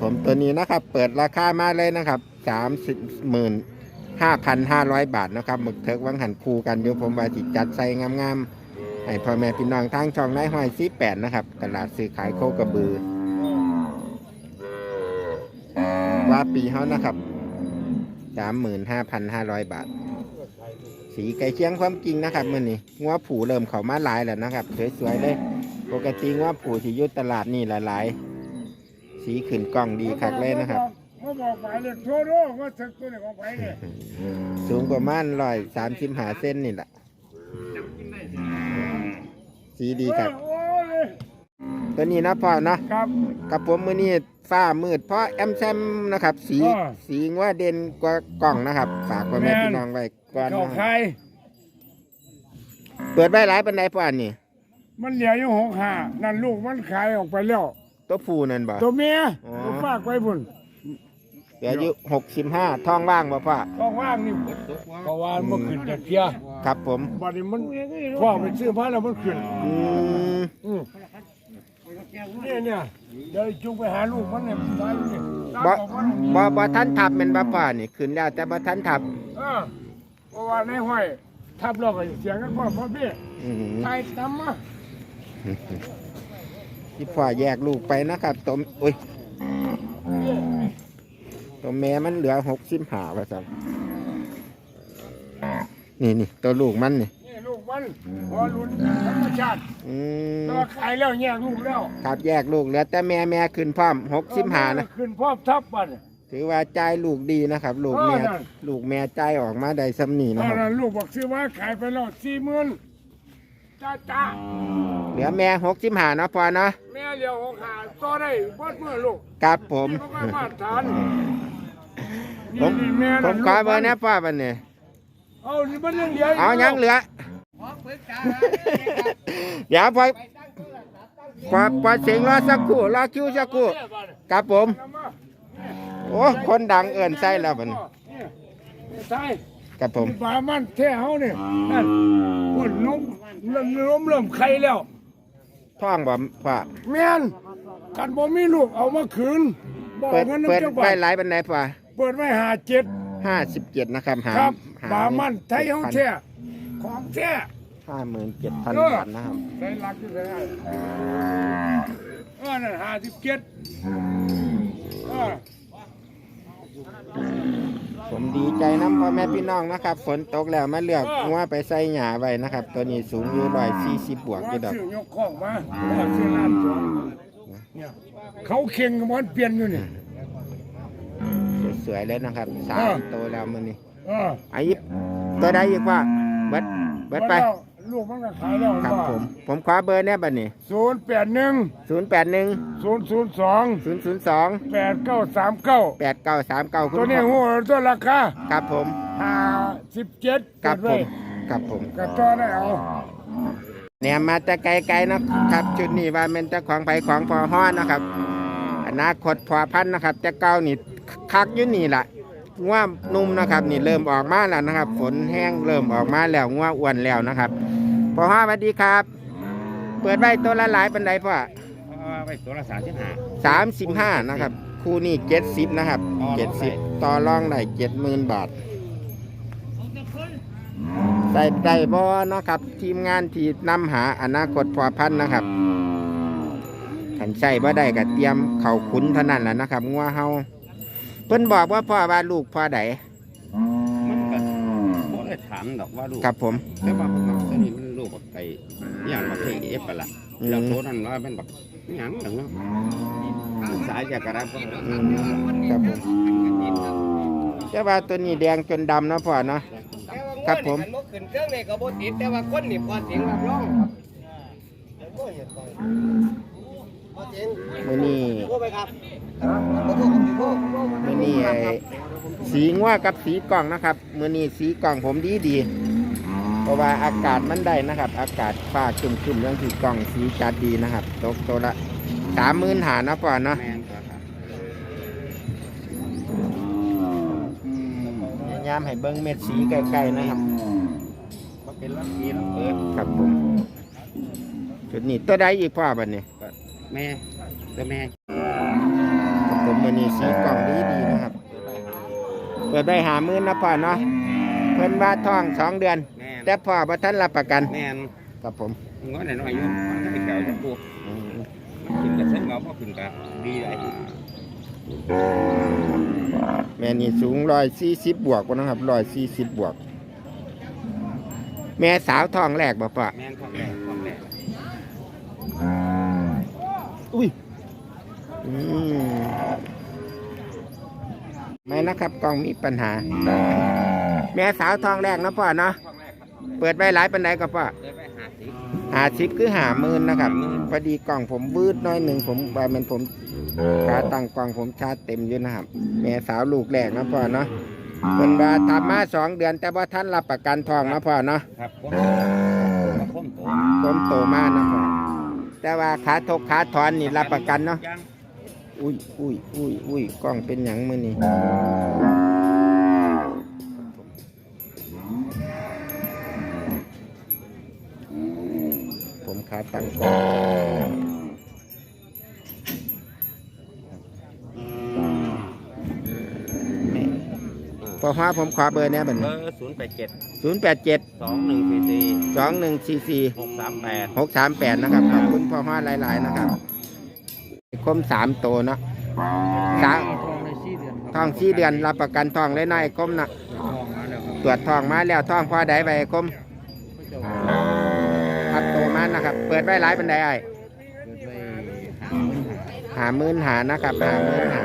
ผมตัวนี้นะครับเปิดราคามาเลยนะครับสามสิบหมื่นห้าพันห้าร้อยบาทนะครับหมึกเถิกวังหันคูกันอยู่ผมว่าจิจัดใส่งามๆให้พ่อแม่พี่น้องทางช่องนายห้อยซีแปดนะครับตลาดซื้อขายโคกระบือ ว่าปีเขานะครับสามหมื่นห้าพันห้าร้อยบาท สีไก่เชียงความจริงนะครับมื่อนี้งัวผูเริ่มเข้ามาหลายแล้วนะครับ สวยๆเลย ปกติงัวผูที่ยุตลาดนี่หลายๆ สีขึ้นกล้องดีคักเลยนะครับ เขาบอกหมายเลขโทรโทรว่าถึกตัวไหนของไผเนี่ยสูงประมาณร้อยสามสิบหาเส้นนี่แหละสีดีครับโอ้ยตัวนี้นะพ่อเนาะครับ กับผมมือนี้ฟ้ามืดเพราะแอมแซมนะครับ สีอ่าสีงัวเด่นกว่ากล่องนะครับฝากพ่อแม่แม่นพี่น้องไว้ก่อนเข้านะใครเปิดไว้หลายปันไดพ่ออันนี่มันเหลืออยู่หกห้านั่นลูกมันขายออกไปแล้ว ตัวผู้นั่นบ่ ตัวเมียอ๋อ ตัวฝากไว้บุญเหลืออยู่หกสิบห้าท้องว่างบ่พ่อก็ว่างนี่เพราะว่ามันขึ้นจากเพียครับผมบัดนี้มันพ่อไปซื้อผ้าแล้วมันขึ้นอืมอืมเนี่ยเนี่ยเดี๋ยวจุงไปหาลูกมันเนี่ยตายอยู่นี่ตามบ่บอกมันบ่บ่ทันทับแม่นบ่พ่อนี่ขึ้นแล้วแต่บ่ทันทับเออเพราะว่าในห้อยทับเราก็เสียงกันพ่อพ่อพี่อืม ตายตามมา ที่พ่อแยกลูกไปนะครับตัวอุ้ยตัวแม่มันเหลือหกสิบห้าว่าซั่นนี่นี่ตัวลูกมันนี่นี่ลูกมันพอรุนธรรมชาติอืมแต่ว่าขายแล้วแยกลูกแล้วครับแยกลูกเหลือแต่แม่แม่ขึ้นพร้อมหกสิบห้านะขึ้นพร้อมทับมันถือว่าจ่ายลูกดีนะครับ ลูกแม่เออนั่นลูกแม่จ่ายออกมาได้สำนีตนะอนครับนั้นลูกบอกซื้อว่าขายไปแล้วสี่หมื่น จ้าจ้าเหลือแม่หกสิบห้านะพ่อเนาะแม่เลี้ยวหกขาต่อได้เบิดเมื่อลูกครับผมนี่ก็มามาตรฐานผมนี่แม่ผน่ะมขอเบอร์นะพ่อบันนี้เอานี่มันยังเหลือเอายังเหลือ เดี๋ยวพอพอพอเสียงรอสักครู่รอคิวสักครู่ครับผม โอ้คนดังเอิ่นใส่แล้วบัดน ใช่ ครับผมปลามันแท้เฮาเนี่ยนั่นพุ่นนมเริ่มล้มเริ่มไข่แล้วท่องบ่พ่อแม่นกันบ่มีลูกเอามาคืนบอกเปิดเงินเปิดน้ำเจ้าไว้บ่าหลายบันไดพ่อเปิดไว้หาเจ็ดห้าสิบเจ็ดนะครับหาครับหาปลามันไทยเฮาแท้ของแท้ห้าหมื่นเจ็ดพันเออบาทนะครับได้รักอยู่ได้เออนั่นหาสิบเจ็ดเออ ผมดีใจน้ำพ่อแม่พี่น้องนะครับ ฝนตกแล้วมาเลือกงัวไปใส่หญ้าไว้นะครับ ตัวนี้สูงอยู่ร้อยสี่สิบบวกอว่ายู่ดอกซื้อยกของมาว่าซื้อน้ำสองเนี่ยเขาเข่งกับมันเปลี่ยนอยู่นี่สวยๆเลยนะครับสาเอมอโตแล้วมันนี่เออไอ้ยิบตัวใดอีกว่าเบิดเบิดไปแล้ว ลูกมันก็ขายแล้วครับผม ผมขอเบอร์เนี่ยบัดนี้ศูนย์แปดหนึ่งศูนย์แปดหนึ่งศูนย์ศูนย์สองศูนย์ศูนย์สองแปดเก้าสามเก้าแปดเก้าสามเก้าคุณตัวนี้พ่อหัวตัวราคาครับผมห้าสิบเจ็ดครับผไว้มครับผมก็ต่อได้เอาแหนมมาแต่ไกลๆนะครับ ชุดนี้ว่าเป็นเจ้าของไปของพอฮ้อนนะครับอนาคตพอพันธุ์นะครับจะเก้านี่คักอยู่นี่แหละง่วนุ่มนะครับ นี่เริ่มออกมาแล้วนะครับ ฝนแห้งเริ่มออกมาแล้วง่วอ้วนแล้วนะครับ พอฮ้อนสวัสดีครับ เปิดไว้ตัวละหลายปันไดพ่อไปตัวละสามสิบห้า สามสิบห้านะครับ คู่นี้เจ็ดสิบนะครับต่อรเจ็อดงสิบได้ต่อรองได้เจ็ดหมื่นบาทใส่ใจบอนะครับ ทีมงานที่นำหาอนาคตพอพันธุ์นะครับขันใส่บ่ได้ก็เตรียมเข่าขุนเท่านั้นแหละนะครับงัวเฮาเพิ่นบอกว่าพ่อว่าลูกพ่อใดมันก็บ่ได้ถามดอกว่าลูกครับผม แต่ว่าผมว่าตัวนี้มัน ลูกบักไก่อย่างบักไก่เอฟไปละอืมแล้วตัวนั้นว่าเป็นบักอหย่างหนึ่งเนาะสายจากกระดับครับผมแต่ว่าตัวนี้แดงจนดำนะพ่อเนาะครับผมแต่ว่าขึ้นเครื่องในี่ก็บ่ติดแต่ว่าคนนี่พอเสียงรับรองครับบ่เห็นไปพอเสียงมือนี้โทรไปครับบ่โทรผมสิโทรมื้อนี้ไอ้สีงัวกับสีกล่องนะครับมือนี้สีกล่องผมดีดี ราะว่าอากาศมันได้นะครับ อากาศฟ้าครึมๆเรื่องสีกล่องสีจัดดีนะครับตกตัวละสามหมื่นหานะพ่อเนาะแม่นครับพยายามให้เบิ้งเม็ดสีใกล้ๆนะครับก็เป็นลักษีลักเปิดครับผมจุดนี้ตัวใดอีกพ่อบัดนี้ก็แม่ตัวแม่ครับผมผมมือนี้สีกล่องดีดีๆนะครับ เปิดไปหามื่นนะพ่อเนาะเพิ่นว่าท้องสองเดือนแม่ นแต่พ่อบ่ทันรับประกันแม่นกับผมงอหน่อยๆอยู่มันก็ไปเก่าจะปลูกอืมกินกับเส้นเงาพอขึ้นกับดีไอ้แม่นี่สูงร้อยสี่สิบบวกวะนะครับร้อยสี่สิบบวก แม่สาวท้องแรกบ่พ่อแม่นของแรกของแรกอุ้ยอืมไม่นะครับกล้องมีปัญหา แม่สาวท้องแรกเนาะพ่อเนาะของแรกครับ เปิดไว้หลายปันไดก็พ่อเลยไปหาสิหาชิปคือหาหมื่นนะครับหาหมื่นพอดีกล่องผมวืดน้อยหนึ่งผมว่ามันผมขาตั้งกล่องผมชาร์จเต็มอยู่นะครับ แม่สาวลูกแรกนะพ่อเนาะเป็นว่าทำมาสองเดือน แต่ว่าท่านรับประกันทองนะพ่อเนาะครับผมมาค้มโตผมโตมากนะพ่อแต่ว่าขาทกขาถอนนี่รับประกันเนาะยังอุ้ยอุ้ยอุ้ยอุ้ยกล้องเป็นหยังมือนี่ผมขาตั้งกล้อง พอฮาผมขอเบอร์เนี้ยบัดเบนี้อร์ศูนย์แปดเจ็ดศูนย์แปดเจ็ดสองหนึ่งสี่สี่สองหนึ่งสี่สี่ หกสามแปด หกสามแปดนะครับ ขอบคุณพ่อฮาหลาย ๆ นะครับคมสามโตวเนาะสามทองสี่เดือนรับประกันทองเลยนายคมนะตรวจทองมาแล้วทองพอได้ไปคมครับโตมา นะครับ เปิดไว้หลายปันไดไอ้หาหมื่นหานะครับหาหมื่นหา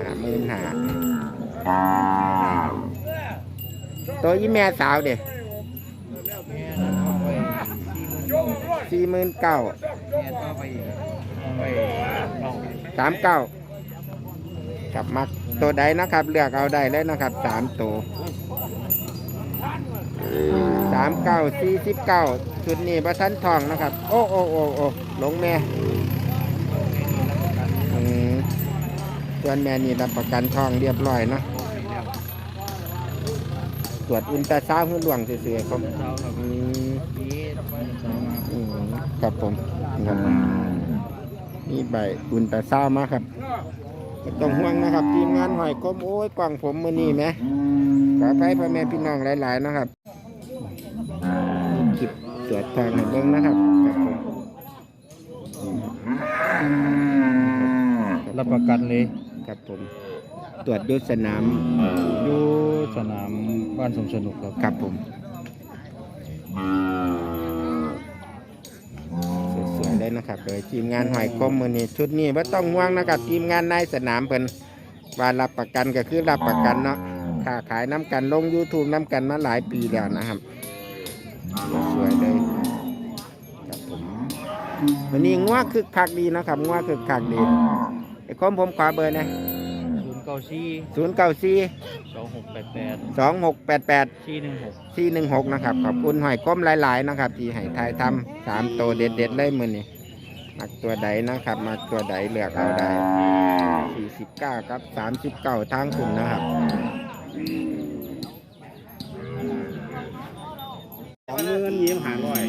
หาหมื่นหาตัวยี่แม่สาวเด็กสี่หมื่นเก้าสามเก้ากลับมาตัวใดนะครับ เลือกเอาได้เลยนะครับสามตัวามเก้าสี่สิบเก้าชุดนี้ประทันทองนะครับ โอ้โอ้โอ้โอ้หลงแม่อืมส่วนแม่นี่รับประกันทองเรียบร้อยเนาะตรวจอุลตราซาวด์ให้หลวงเฉยๆครับอืมอืมครับผมนี่ใบอุนตาเศร้ามาครับไม่ต้องห่วงนะครับ ทีมงานหอยก้มโอ้ยกล่องผมมือนี่ไหมขออภัยพ่อแม่พี่น้องหลาย ๆ นะครับ คลิปตรวจทางให้เบิ้งนะครับครับผมรับประกันเลยครับผม ตรวจยุทธสนามอยู่สนามบ้านสมสนุกครับครับผมสวยๆเลยนะครับเลยทีมงานหอยคมมือนี้ชุดนี้ว่าต้องห่วงนะครับทีมงานในสนามเพิ่นว่ารับประกันก็คือรับประกันเนาะค้าขายน้ำกันลง YouTube น้ำกันมาหลายปีแล้วนะครับ สวยๆเลยครับผมวันนี้งัวคึกคักดีนะครับงัวคึกคักดีไอ้คมผมขอเบอร์นะศูนย์เก้าสี่ศูนย์เก้าสี่สองหกแปดแปดสองหกแปดแปดสี่หนึ่งหกสี่หนึ่งหกนะครับขอบคุณหอยก้มหลาย ๆ นะครับ ที่ให้ทายทำสามตัวเด็ดๆเลยมือนี่มักตัวใดนะครับมักตัวใดเลือกเอาได้สี่สิบเก้าครับสามสิบเก้าทางคุณนะครับ สองเงินยิ้มหาร้อย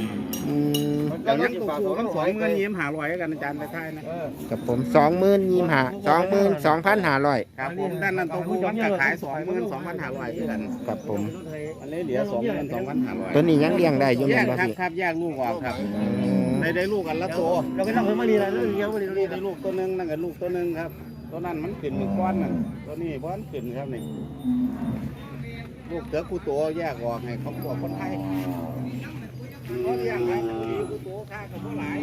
อืมเดี๋ยวนั้นตัวคู่กันสองเงินยิ้มหาร้อยกันอาจารย์ไปท้ายนะกับผมสองหมื่นยี่หาสองหมื่นสองพันห้าร้อยครับผมด้านนั้นตัวคู่มันก็ขายสองหมื่นสองพันห้าร้อยด้วยกันกับผม อันนี้เหลือสองหมื่นสองพันห้าร้อยตัวนี้ยังเลี้ยงได้อยู่แยแม่กนบ่ครับพี่ครับแยกลูกออกครับอืมได้ได้ลูกกันละตัวเราก็ต้องเพิ่มมาดีแล้วเรื่องเยอะมาดีนี่ได้ลูกตัวหนึงนั่นกับลูกตัวหนึงครับตัวนั้นมันขึ้นมือก้อนนั่นตัวนี้บ้อนขึ้นครับนี่ ลูกเสือกูตัวแยกออกให้เขาบอกคนไทยเขาเลี้ยงไว้กูตัวค่ากับผู้หลาย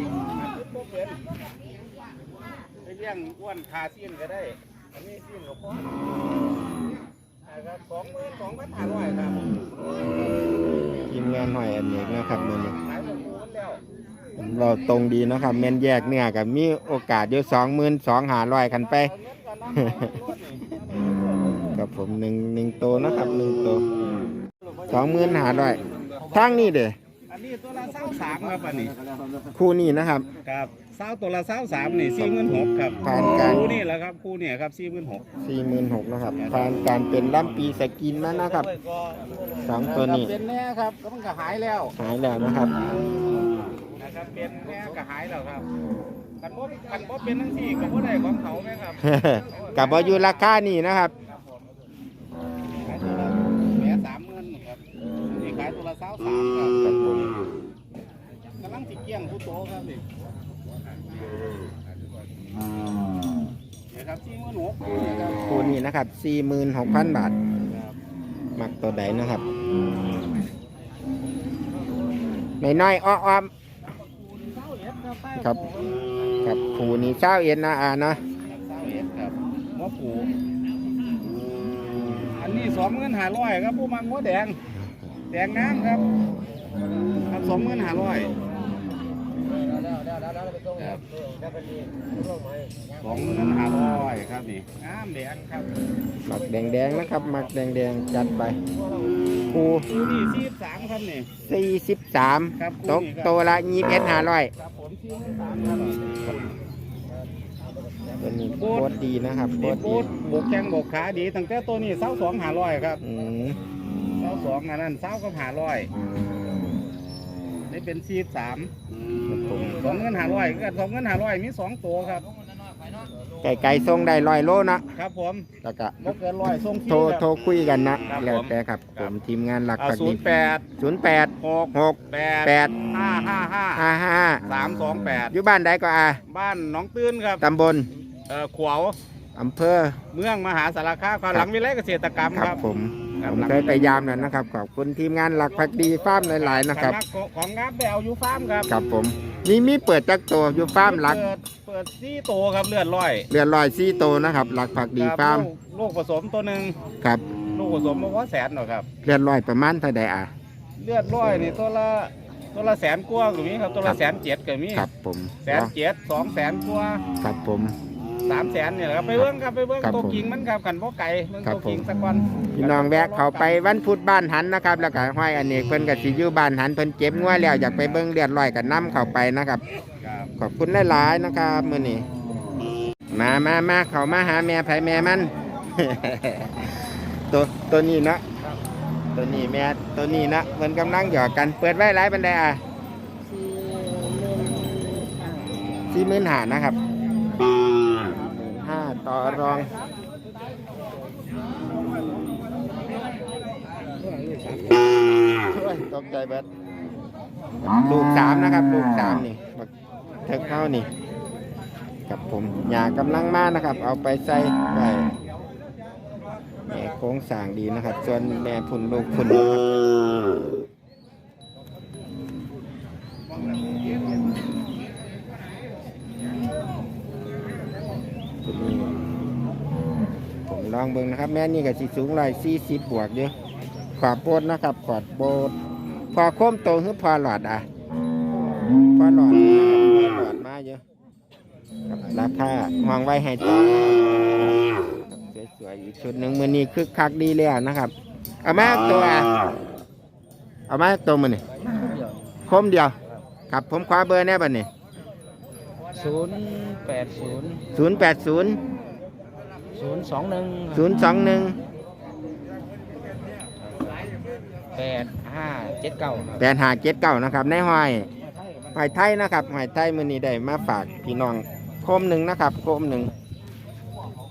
ชุดโตเป็นไปเลี้ยงอ้วนคาซีนก็ได้อันนี้ซียนกับพ่อสองหมื่นสองพันห้าร้อยครับทีมงานหน่อยอันเอกนะครับมือนี้ขายตัวกูมันแล้วเราตรงดีนะครับแม่นแยกเนี่ยกับมีโอกาสเดียวสองหมื่นสองหาร้อยกันไป ผมหนึ่งหนึ่งโตวนะครับหนึ่งโตวสองหมื่นหาร้อยทางนี้เด้ออันนี้ตัวละเศร้าสามครับอันนี้คู่นี้นะครับครับเศร้าตัวละเศร้าสามนี่สี่หมื่นหกครับผ่านการคู่นี่แหละครับคู่เนี่ยครับสี่หมื่นหกสี่หมื่นหกนะครับผ่านการเป็นล่ำปีสกินมานะครับสองตัวนี้เป็นแน่ครับก็มันก็หายแล้วหายแล้วนะครับนะครับเป็นแน่ก็หายแล้วครับกันบ่กันบ่เป็นทั้งสี่กับบ่ได้ของเขาไหมครับกับบอยู่ราคานี่นะครับ ขายตัวละสาวสามครับครับผมกำลังสิเกี่ยงผู้โตครับนี่นี่ครับสี่หมื่นหกนี่ครับคู่นี้นะครับ46,000 บาท มักตัวใดนะครับไม่น้อยอ้อมๆครับ ครับคู่นี้เช้าเอ็นนะอ่าเนาะสาวเอ็ดครับหัวผูอันนี้สองหมื่นห้าร้อยครับผู้มังหัวแดง แดงน้ำครับครับสองหมื่นห้าร้อยสองหมื่นห้าร้อยครับนี่งามแดงครับหมักแดงๆนะครับหมักแดงๆจัดไปคู่คู่นี่สี่สามครับนี่43ครับตคู่กนี้ครับโตวละ21 500ครับผมสี่สามครับตัวนี้โคตรดีนะครับโคนี่ตรปูดีดบกแข้งบกขาดีตั้งแต่ตัวนี้เสาสองห้าร้อยครับ อืมเสาสองอันนั้นเสาก็ห้าร้อยนี่เป็นสี่สามครับผมสองเงินห้าร้อยก็สองเงินห้าร้อยมีสองตัวครับไก่ไก่ทรงได้ร้อยโลนะครับผมแล้วก็บ่เกินร้อยส่งฟรีโทรครับโทรคุยกันนะครับแล้วผมแต่ครับครัผบมทีมงานหลักอ่าพักศูดีนย์แปดศูนย์แปดหกหกแปดแปดห้าห้าห้าห้าห้าสามสองแปดอยู่บ้านใดก็อ่าบ้านหนองตื้นครับตำบลเอ่อขวาวอำเภอ เมืองมหาสารคามครับหลังวิเลยเกษตรกรรมคครัรับบผมครับ ผมหลังเคยไปยามแล้วนะครับขอบคุณทีมงานหลักพักดีฟาร์มหลายๆนะครับสำกของงามไปเอาอยู่ฟาร์มครับครับผมมีมีเปิดจักตัวอยู่ฟาร์มหลัก เปิดเปิดซี่โตวครับเลือดร้อยเรือนลอยซี่โตวนะครับหลักผักดีครับฟาร์มลูกลูกผสมตัวหนึ่งครับลูกผสมมาว่าแสนหรอกครับเรือนลอยประมาณเท่าใดอะเลือดร้อยนี่ตัวละตัวละแสนกว่าก็มีครับตัวครัละบแสนเจ็ดก็มีครับผมแสนเจ็ดสองแสนกว่าครับผม สามแสนเนี่ยแหละครับไปเบิ้งครับไปเบิ้งครับตัวผมกิ่งมันครับขันพ่อไก่เบิ้งครับตัวกิ่งผม สักวันพี่น้องแวะเขาไปวันพุธบ้านหันนะครับ แล้วก็ห้อยอันนี้เพิ่นก็สิอยู่บ้านหันเพิ่นเจ็บงัวแล้วอยากไปเบิ่งเลือดลอยก็นํเข้าไปนะครับ ครับขอบคุณหลายๆนะครับมื้อนี้มามามาเขามาหาแม่ไผแม่มัน ตัวตัวนี้เนาะตัวนี้แม่ตัวนี้นะเพิ่นกำลังหยอกกันเปิดไว้หลายปานใดอะสี่หมื่นห้านะครับห้า ต่อรองโอ้ยตกใจเบิดลูกสามนะครับ ลูกสามนี่บักเทิกเข้านี่กับผมยากำลังมากนะครับ เอาไปใส่ไปแม่โค้งสางดีนะครับ ส่วนแม่พุ่นลูกพุ่นนะครับ ลองเบิ่งนะครับ แม่นี่ก็สิสูงร้อยสี่สิบบวกเยอะขอบโบดนะครับ ขอบโบดพอโค้มโตคือพอหลอดอะพอหลอดนะครับพอหลอดมาเยอะครับราคามองไว้ให้ต่อครับสวยๆอีกชุดหนึ่งมือนี้คึกคักดีแล้วนะครับเอามาตัวอะเอามาตัวมือนี่คมเดียวครับผมคว้าเบอร์แน่บัดนี้ศูนย์แปดศูนย์ศูนย์แปดศูนย์ ศูนย์สองหนึ่งศูนย์สองหนึ่งแปดห้าเจ็ดเก้าแปดห้าเจ็ดเก้านะครับในห้อยหอยไทยนะครับหอยไทยมือนี้ได้มาฝากพี่น้องโคมหนึ่งนะครับโคมหนึ่ง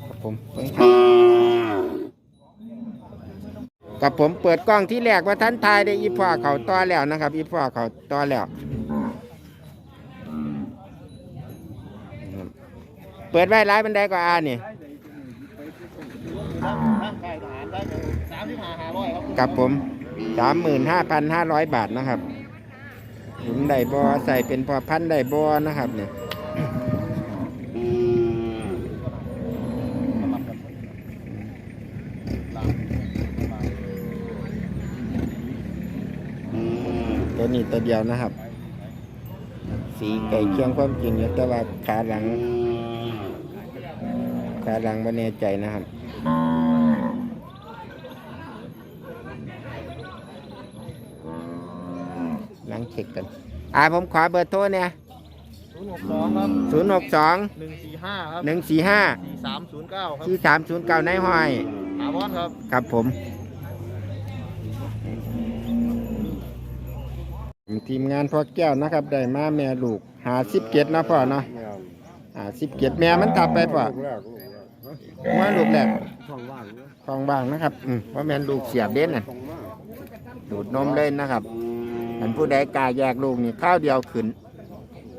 ครับผมเบิ่งครับกับผมเปิดกล้องที่แรกว่าท่านทายได้อีพ่อเขาต่อแล้วนะครับ อีพ่อเขาต่อแล้ว เปิดไว้ร้ายบันไดก็อานี่สามสิบห้าห้าร้อย ครับผมสามหมื่นห้าพันห้าร้อยบาทนะครับหุนได้บอใส่เป็นพอพันได้บอนะครับเนี่ยตัวนี้ตัวเดียวนะครับ สีไก่เคียงความจริงอยู่แต่ว่าขาหลังขาหลังไม่แน่ใจนะครับ ช็คกันอ่าผมขอเบอร์โทรเนี่ยศูนย์หกสองครับศูนย์หกสองหนึ่งสี่ห้าครับหนึ่งสี่ห้าสี่สามศูนย์เก้าครับที่สามศูนย์เก้าในห้อยถาวรครับครับผม ทีมงานพ่อแก้วนะครับ ได้มาแม่ลูกหาสิบเจ็ดนะพ่อเนาะอ่าสิบเจ็ดแม่มันทับไปป่ะลูกแรกลูกแรกฮะว่าลูกแรกช่องว่างนะทองบางนะครับ อืมว่าแม่นลูกเสียบเด่นน่ะตรงมากดูดนมเลยนะครับ อันผู้ใดกล้าแยกลูกนี่ข้าวเดียวขึ้น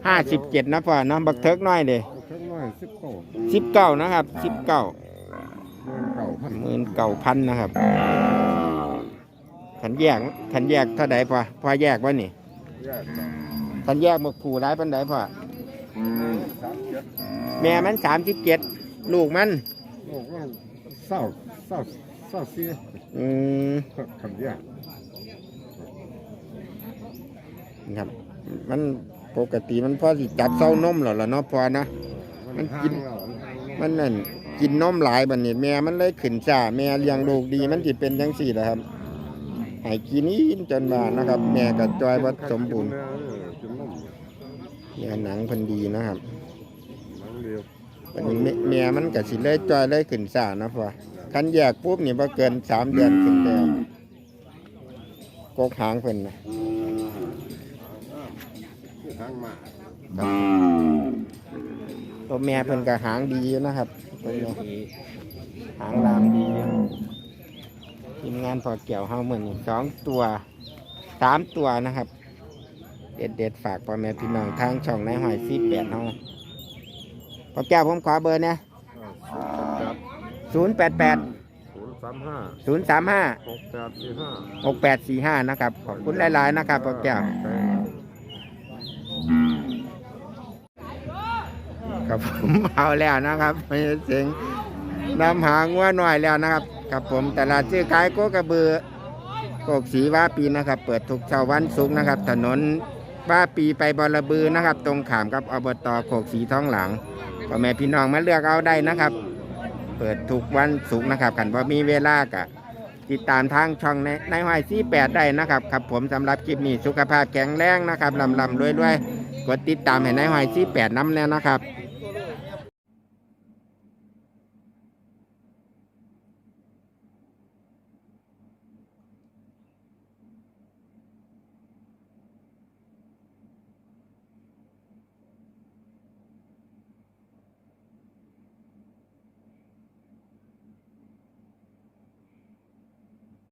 ห้าสิบเจ็ดนะพ่อเนาะบักเทิกน้อยเลยเครื่องน้อยสิบโก้สิบเก้านะครับสิบเก้าเงินเก่าพันหมื่นเก้าพันนะครับขันแยกขันแยกเท่าใดพ่อพ่อแยกว่านี่แยกกันขันแยกมาขู่ร้ายปันใดพ่อสามเจ็ดแม่มันสามสิบเจ็ดลูกมันลูกก็เศร้าเศร้าเศร้าเสียอืมขันแยก ครับ มันปกติมันพอสิจับเส้านมหรอล่ะเนาะพอนะมันกินมันนั่นกินนมหลายบัดนี้แม่มันเลยขึ้นจ้าแม่เลี้ยงลูกดีมันสิเป็นจังสี่แหละครับให้กินอีนจนว่านะครับ แม่ก็จอยบ่สมบูรณ์เนนมแม่หนังพิ่นดีนะครับเดียวบัดนี้แม่มันก็สิเลยจอยเลยขึ้นซ่านะพอคันแยกปุ๊บนี่บ่เกินสามเดือนขึ้นแต่กกหางเพิ่นนะ ทางมา ตัวแม่เพิ่นก็หางดีอยู่นะครับตัวแม่หางลามดีอยู่ทีมงานพอเกี่ยวเฮาเหมือนสองตัวสามตัวนะครับ เด็ดเด็ดๆฝากพ่อแม่พี่น้องทางช่องในหอยซีแปดเฮาพอแก้วผมขอเบอร์เนี่ยจับศูนย์แปดแปดศูนย์สามห้าศูนย์สามห้าหกแปดสี่ห้าหกแปดสี่ห้านะครับ ขอบคุณหลาย ๆ นะครับพอแก้ว ครับผมเอาแล้วนะครับไม่เสียงนำหางัวหน่อยแล้วนะครับครับผมตลาดซื้อขายโกกระเบือโกกสีว่าปีนะครับ เปิดทุกเช้าวันศุกร์นะครับ ถนนว่าปีไปบอระบือนะครับ ตรงขามกับอบตโคกสีท้องหลังพ่อแม่พี่น้องมาเลือกเอาได้นะครับ เปิดทุกวันศุกร์นะครับกันพอมีเวลากะติดตามทางช่องในในห้อยซี่แปดได้นะครับครับผมสำหรับคลิปนี้สุขภาพแข็งแรงนะครับลำลำรวยๆกดติดตามให้ในายหอยซี่แปดน้ำแน่นะครับ